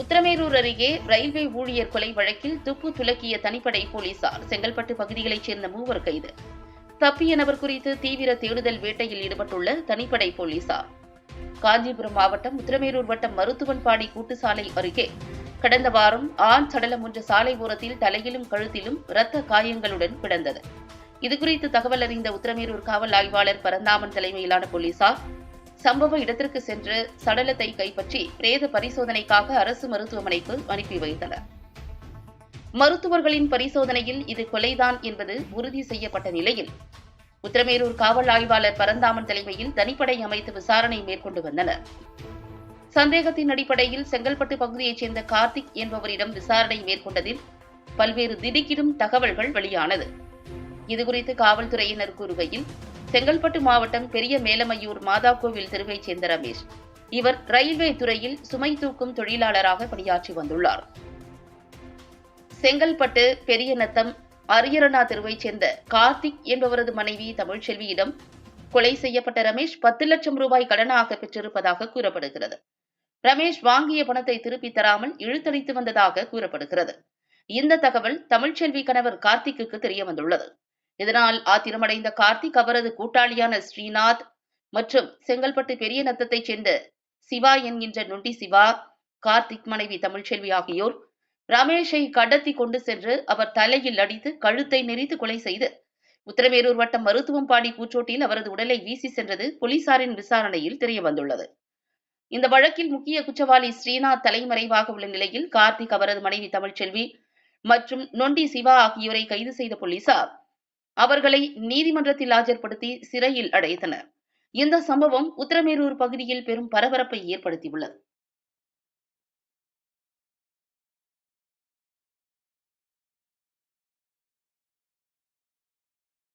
உத்தரமேரூர் அருகே ரயில்வே ஊழியர் கொலை வழக்கில் துப்பு துலக்கிய தனிப்படை போலீசார் செங்கல்பட்டு பகுதிகளைச் சேர்ந்த மூவர் கைது. தப்பிய நபர் குறித்து தீவிர தேடுதல் வேட்டையில் ஈடுபட்டுள்ள தனிப்படை போலீசார். காஞ்சிபுரம் மாவட்டம் உத்தரமேரூர் வட்டம் மருத்துவன்பாடி கூட்டுசாலை அருகே கடந்த வாரம் ஆண் சடலம் ஒன்று சாலை ஓரத்தில் தலையிலும் கழுத்திலும் இரத்த காயங்களுடன் கிடந்தது. இதுகுறித்து தகவல் அறிந்த உத்தரமேரூர் காவல் ஆய்வாளர் பரந்தாமன் தலைமையிலான போலீசார் சம்பவ இடத்திற்கு சென்று சடலத்தை கைப்பற்றி பிரேத பரிசோதனைக்காக அரசு மருத்துவமனைக்கு அனுப்பி வைத்தனர். மருத்துவர்களின் பரிசோதனையில் இது கொலைதான் என்பது உறுதி செய்யப்பட்ட நிலையில் உத்தரமேரூர் காவல் ஆய்வாளர் பரந்தாமன் தலைமையில் தனிப்படை அமைத்து விசாரணை மேற்கொண்டு வந்தனர். சந்தேகத்தின் அடிப்படையில் செங்கல்பட்டு பகுதியைச் சேர்ந்த கார்த்திக் என்பவரிடம் விசாரணை மேற்கொண்டதில் பல்வேறு திடுக்கிடும் தகவல்கள் வெளியானது. இதுகுறித்து காவல்துறையினர் கூறுகையில் செங்கல்பட்டு மாவட்டம் பெரிய மேலமையூர் மாதா கோவில் தெருவைச் சேர்ந்த ரமேஷ். இவர் ரயில்வே துறையில் சுமை தூக்கும் தொழிலாளராக பணியாற்றி வந்துள்ளார். செங்கல்பட்டு பெரிய நத்தம் அரியரணா தெருவைச் சேர்ந்த கார்த்திக் என்பவரது மனைவி தமிழ்ச்செல்வியிடம் கொலை செய்யப்பட்ட ரமேஷ் பத்து லட்சம் ரூபாய் கடனாக பெற்றிருப்பதாக கூறப்படுகிறது. ரமேஷ் வாங்கிய பணத்தை திருப்பி தராமல் இழுத்தடித்து வந்ததாக கூறப்படுகிறது. இந்த தகவல் தமிழ்ச்செல்வி கணவர் கார்த்திக்கு தெரிய வந்துள்ளது. இதனால் ஆத்திரமடைந்த கார்த்திக் அவரது கூட்டாளியான ஸ்ரீநாத் மற்றும் செங்கல்பட்டு பெரிய நத்தத்தைச் சேர்ந்த சிவா என்கின்ற நொண்டி சிவா கார்த்திக் மனைவி தமிழ்ச்செல்வி ஆகியோர் ரமேஷை கடத்தி கொண்டு சென்று அவர் தலையில் அடித்து கழுத்தை நெறித்து கொலை செய்து உத்தரமேரூர் வட்டம் மருத்துவம்பாடி கூச்சோட்டில் அவரது உடலை வீசி சென்றது போலீசாரின் விசாரணையில் தெரிய வந்துள்ளது இந்த வழக்கில் முக்கிய குற்றவாளி ஸ்ரீநாத் தலைமறைவாக உள்ள நிலையில் கார்த்திக் அவரது மனைவி தமிழ்ச்செல்வி மற்றும் நொண்டி சிவா ஆகியோரை கைது செய்த போலீசார் அவர்களை நீதிமன்றத்தில் ஆஜர்படுத்தி சிறையில் அடைத்தனர். இந்த சம்பவம் உத்தரமேரூர் பகுதியில் பெரும் பரபரப்பை ஏற்படுத்தியுள்ளது.